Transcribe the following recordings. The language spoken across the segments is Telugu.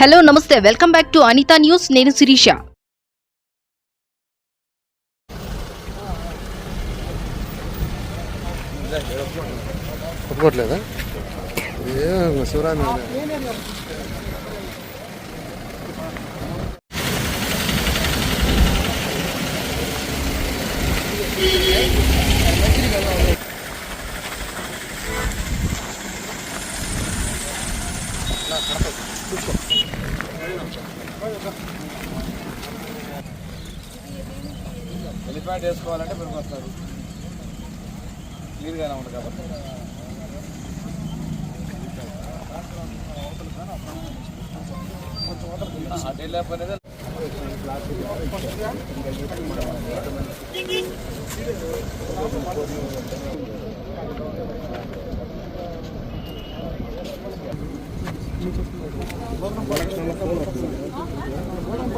హలో నమస్తే. Welcome back to Anitha news. నేను శిరీష. ఒప్పుకోవట్లేదా ఏ శివరామి ఎలిఫెంట్ వేసుకోవాలంటే మీరు వస్తారు. క్లియర్గానే ఉంటుంది కాబట్టి. ఆ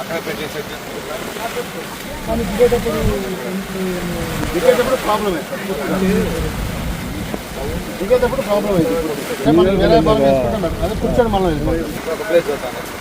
అక్కడ పెట్టేసి దిగేటప్పుడు ప్రాబ్లమే దిగేటప్పుడు ప్రాబ్లం అయింది. మనం వేరే అదే కూర్చొని మనం ఒక ప్లేస్ అవుతాను